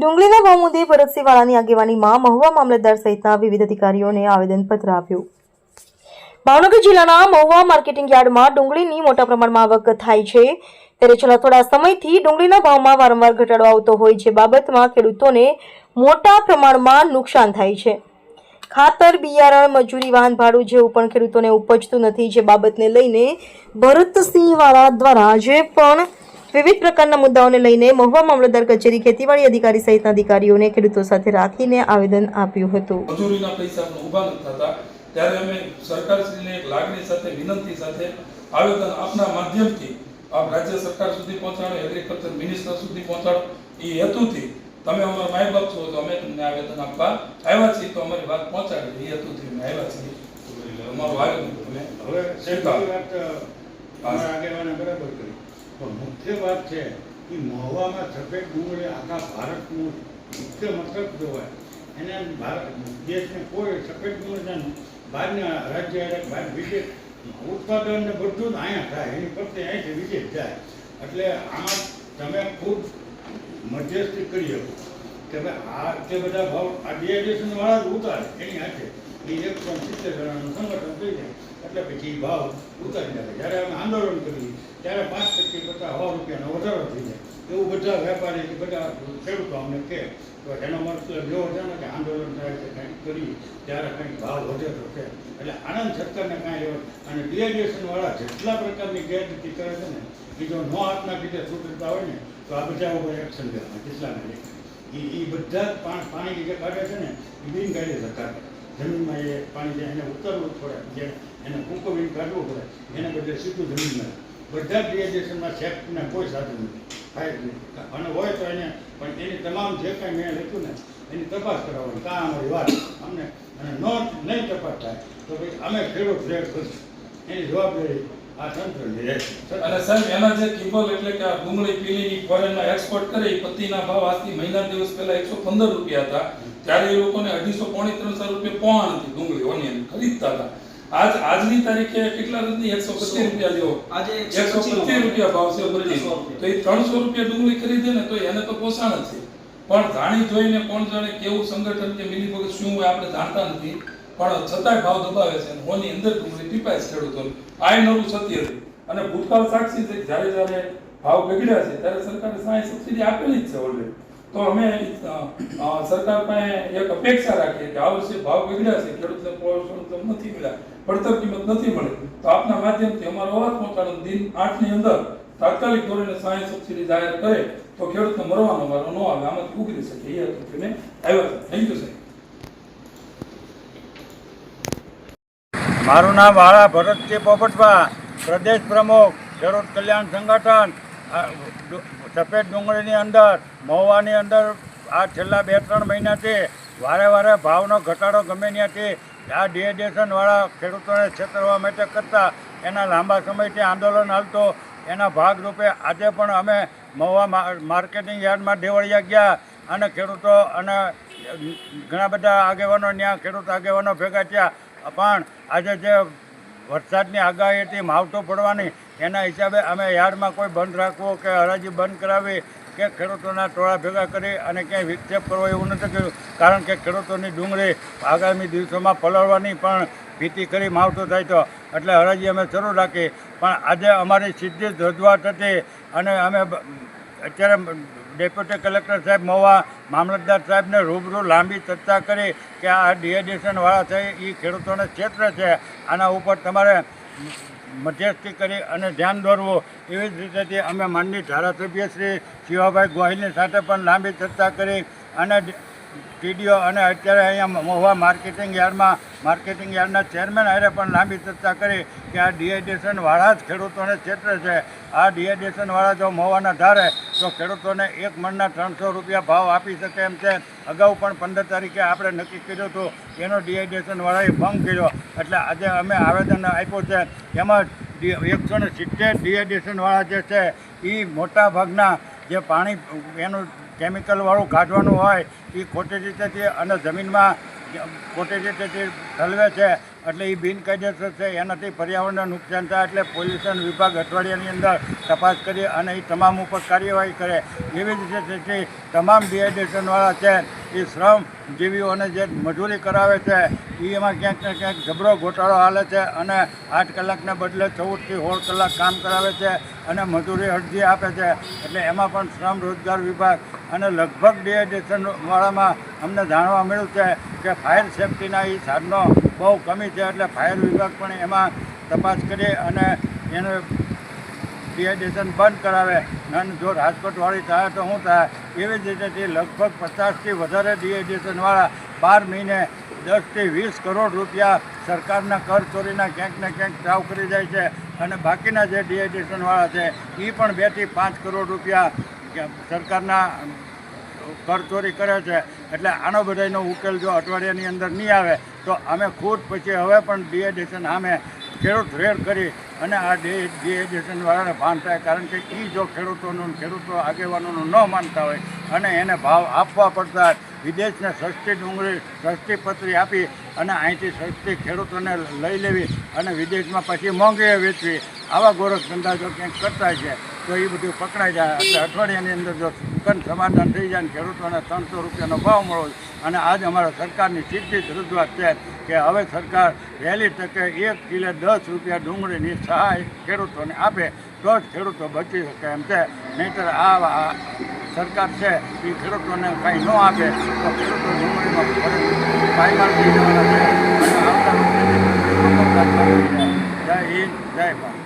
ડુંગળીના ભાવ મુદ્દે ભરતસિંહ આગેવાનીમાં મહુવા મામલતદાર સહિતના વિવિધ અધિકારીઓને આવેદનપત્ર આપ્યું. ભાવનગર જિલ્લાના મહુવા માર્કેટિંગ યાર્ડમાં ડુંગળીની મોટા પ્રમાણમાં આવક થાય છે. ત્યારે છેલ્લા થોડા સમયથી ડુંગળીના ભાવમાં વારંવાર ઘટાડો આવતો હોય છે બાબતમાં ખેડૂતોને મોટા પ્રમાણમાં નુકસાન થાય છે. ખાતર, બિયારણ, મજૂરી, વાહન ભાડું જેવું પણ ખેડૂતોને ઉપજતું નથી, જે બાબતને લઈને ભરતસિંહવાળા દ્વારા જે પણ વિવિધ પ્રકારના મુદ્દાઓને લઈને મહુવા મામલતદાર કચેરી ખેતીવાડી અધિકારી સહિતના અધિકારીઓને ખેડૂતો સાથે રાખીને આવેદન આપ્યું હતું. મજૂરીના પૈસા ઊભા નથી થતા ત્યારે અમે સરકારશ્રીને એક લાગણી સાથે વિનંતી સાથે આવેદન આપના માધ્યમથી આપ રાજ્ય સરકાર સુધી પહોંચાડો એગ્રીકલ્ચર મિનિસ્ટર સુધી પહોંચાડો. એ હેતુથી તમે અમારા માય બાપ છો તો અમે તમને આવેદન આપવા આવ્યા છીએ. તો અમારી વાત પહોંચાડી એ હેતુથી અમે આવ્યા છીએ. અમારું આવેદન તમે હવે આગેવાને બરાબર કરી. પણ મુખ્ય વાત છે એ મહુવામાં સફેદ ડુંગળી આખા ભારતનું મુખ્ય મથક જોવાય. એને ભારત, દેશને કોઈ સફેદ ડુંગળીના બહારના રાજ્ય બહાર વિદેશ ઉત્પાદન ને બધું જ અહીંયા થાય. એની પ્રત્યે અહીંથી વિદેશ જાય. એટલે આમાં તમે ખૂબ મધ્યસ્થી કરી શકો. કે ભાઈ આ તે બધા ભાવ આ ડિહાઇડ્રેશન વાળા જ ઉતારે. એની હાથે. એ એકસો સિત્તેર જણાનું સંગઠન થઈ જાય. એટલે પછી ભાવ ઉતરી જાય જ્યારે અમે આંદોલન કરીએ, ત્યારે પાંચ ટકી પચાસ સો રૂપિયાનો વધારો થઈ જાય. એવું બધા વેપારી બધા ખેડૂતો અમને કહે, તો એનો મતલબ એવો છે ને કે આંદોલન થાય છે, કંઈક કરીએ, ત્યારે કંઈક ભાવ વધે તો છે. એટલે આનંદ સરકારને કાંઈ લેવા અને ડિહાઇડ્રેશન વાળા જેટલા પ્રકારની ગેરરીતિ કરે છે ને એ જો નો હાથના કીધે છૂટતા હોય ને, તો આ બધા ઉપર એક્શન લેવાના કેટલાને એ બધા પાણી જે કાઢે છે ને એ બિનકાયદેસર કાઢે. જમીનમાં એ પાણી જે એને ઉતરવું પડે. જે એને કુંકવીને કાઢવું પડે, એને બદલે સીધું જમીનમાં બધા જ સેફ્ટીના કોઈ સાધન નથી. થાય નથી અને હોય તો એને પણ એની તમામ જે કાંઈ મેં લખ્યું ને, એની તપાસ કરાવવાની. કાં અમારી વાત અમને અને નો નહીં તપાસ થાય, તો ભાઈ અમે ખેડૂત ફેર કરશું એની જવાબદારી આ તંત્રની રહેશે. અને સાહેબ, એના જે કિંમત એટલે કે આ ડુંગળી, પીલીની ફોરેનમાં એક્સપોર્ટ કરે, એ પત્તીના ભાવ આજથી મહિના દિવસ પહેલા એકસો પંદર રૂપિયા હતા. ત્યારે એ લોકોને અઢીસો પોણી ત્રણસો રૂપિયા પોણ હતી ડુંગળી ઓનિયન ખરીદતા હતા. આજ આજની તારીખે કેટલા નથી એકસો પચીસ રૂપિયા જેવો આજે એકસો પચીસ રૂપિયા. ભાવ છે તો એ ત્રણસો રૂપિયા ડુંગળી ખરીદે ને તો એને તો પોષણ છે. પણ જાણી જોઈને કોણ જાણે કેવું સંગઠન કે મિલી ભગત શું હોય આપણે જાણતા નથી. પણ છતાંય ભાવ દબાવે છે અને હોની અંદર ડુંગળી પીપાય છે ખેડૂતોને. આ નવું સત્ય છે. અને ભૂતકાળ સાક્ષી છે જ્યારે જ્યારે ભાવ બગડ્યા છે ત્યારે સરકારે સાંઈ સબસિડી આપેલી જ છે ઓલરેડી તો અમે સરકાર પાસે એક અપેક્ષા રાખીએ કે આ વર્ષે ભાવ બગડ્યા છે, ખેડૂતને પ્રોત્સાહન નથી મળ્યા, પડતર કિંમત નથી મળી. તો આપના માધ્યમથી અમારો અવાજ પહોંચાડો દિન આઠની અંદર તાત્કાલિક ધોરણે સહાય સબસિડી જાહેર કરે તો ખેડૂતને મરવાનો વારો ન આવે, આમાંથી ઉગરી શકે. એ હતું મેં આવ્યા થેન્ક યુ સાહેબ મારું નામ વાળા ભરતજી પોપટભા પ્રદેશ પ્રમુખ, ખેડૂત કલ્યાણ સંગઠન સફેદ ડુંગળીની અંદર, મહુવાની અંદર આ છેલ્લા બે ત્રણ મહિનાથી વારે વારે ભાવનો ઘટાડો ગમે ત્યાંથી આ ડિહાઇડ્રેશનવાળા ખેડૂતોને છેતરવા માટે કરતા એના લાંબા સમયથી આંદોલન હાલતો. એના ભાગરૂપે આજે પણ અમે મહુવા માર્કેટિંગ યાર્ડમાં દેવળિયા ગયા અને ખેડૂતો અને ઘણા બધા આગેવાનો ત્યાં ખેડૂત આગેવાનો ભેગા થયા. પણ આજે જે વરસાદની આગાહી હતી માવઠું પડવાની એના હિસાબે અમે યાર્ડમાં કોઈ બંધ રાખવો કે હરાજી બંધ કરાવી કે ખેડૂતોના ટોળા ભેગા કરી અને ક્યાંય વિક્ષેપ કરવો એવું નથી કર્યું. કારણ કે ખેડૂતોની ડુંગળી આગામી દિવસોમાં પલળવાની પણ ભીતિ કરી માવઠું થાય તો. એટલે હરાજી અમે શરૂ રાખી. પણ આજે અમારી સીધી જ હતી અને અમે અત્યારે ડેપ્યુટી કલેક્ટર સાહેબ મોવા, મામલતદાર સાહેબને રૂબરૂ લાંબી ચર્ચા કરી કે આ ડિહાઇડ્રેશનવાળા છે એ ખેડૂતોને ક્ષેત્ર છે. આના ઉપર તમારે મધ્યસ્થી કરી અને ધ્યાન દોરવો. એવી જ રીતેથી અમે માનની ધારાસભ્ય શ્રી શિવાભાઈ ગોહિલની સાથે પણ લાંબી ચર્ચા કરી અને ટીડીઓ અને અત્યારે અહીંયા મહુવા માર્કેટિંગ યાર્ડમાં, માર્કેટિંગ યાર્ડના ચેરમેન હારે પણ લાંબી ચર્ચા કરી કે આ ડિહાઇડ્રેશનવાળા જ ખેડૂતોને ક્ષેત્ર છે. આ ડિહાઇડ્રેશનવાળા જો મહુવાના ધારે, તો ખેડૂતોને એક મણના ત્રણસો રૂપિયા ભાવ આપી શકે એમ છે. અગાઉ પણ પંદર તારીખે આપણે નક્કી કર્યું હતું, એનો ડિહાઇડ્રેશનવાળાએ ભંગ કર્યો. એટલે આજે અમે આવેદન આપ્યું છે. એમાં એકસો ને સિત્તેર ડિહાઇડ્રેશનવાળા જે છે એ મોટા ભાગના જે પાણી, એનું કેમિકલવાળું કાઢવાનું હોય એ ખોટી રીતેથી અને જમીનમાં ખોટી રીતે ઠલવે છે, એટલે એ બિનકાયદેસર છે, એનાથી પર્યાવરણને નુકસાન થાય, એટલે પોલ્યુશન વિભાગ અઠવાડિયાની અંદર તપાસ કરી અને એ તમામ ઉપર કાર્યવાહી કરે. એવી જ રીતે તમામ ડિહાઇડ્રેશનવાળા છે એ શ્રમ જીવીઓને જે મજૂરી કરાવે છે એ એમાં ક્યાંક ને ક્યાંક જબરો ગોટાળો હાલે છે અને આઠ કલાકને બદલે ચૌદથી સોળ કલાક કામ કરાવે છે અને મજૂરી અરજી આપે છે. એટલે એમાં પણ શ્રમ રોજગાર વિભાગ અને લગભગ ડિહાઇડ્રેશન વાળામાં અમને જાણવા મળ્યું છે કે ફાયર સેફટીના એ સાધનો બહુ કમી છે એટલે ફાયર વિભાગ પણ એમાં તપાસ કરી અને એને ડિહાઇડ્રેશન બંધ કરાવે. અને જો રાજકોટવાળી થાય તો શું થાય? એવી જ રીતેથી લગભગ પચાસથી વધારે ડિહાઇડ્રેશનવાળા બાર મહિને દસથી વીસ કરોડ રૂપિયા સરકારના કર ચોરીના ક્યાંક ને ક્યાંક ચાવ કરી જાય છે. અને બાકીના જે ડિહાઇડ્રેશનવાળા છે એ પણ બેથી પાંચ કરોડ રૂપિયા સરકારના કર ચોરી કરે છે, એટલે આનો બધાનો ઉકેલ જો અઠવાડિયાની અંદર નહીં આવે, તો અમે ખુદ પછી હવે પણ ડીએડેશન સામે ખેડૂત રેડ કરી અને આ ડીએડેશનવાળાને વાળાને ભાન થાય, કારણ કે એ જો ખેડૂતોનું ખેડૂતો આગેવાનોનું ન માનતા હોય અને એને ભાવ આપવા પડતા વિદેશને સસ્તી ડુંગળી, સસ્તી પતરી આપી અને અહીંથી સસ્તી ખેડૂતોને લઈ લેવી અને વિદેશમાં પછી મોંઘી વેચવી. આવા ગોરખ ધંધા જો ક્યાંક કરતા છે તો એ બધું પકડાઈ જાય. એટલે અઠવાડિયાની અંદર જો સુકન સમાધાન થઈ જાય ને ખેડૂતોને ત્રણસો રૂપિયાનો ભાવ મળો અને આજ અમારા સરકારની સીધી જ રજૂઆત છે કે હવે સરકાર વહેલી તકે એક કિલો દસ રૂપિયા ડુંગળીની સહાય ખેડૂતોને આપે, તો જ ખેડૂતો બચી શકે એમ છે. નહીંતર આ સરકાર છે એ ખેડૂતોને કંઈ ન આપે, તો ખેડૂતો ડુંગળીમાં જય હિન્દ, જય ભારત.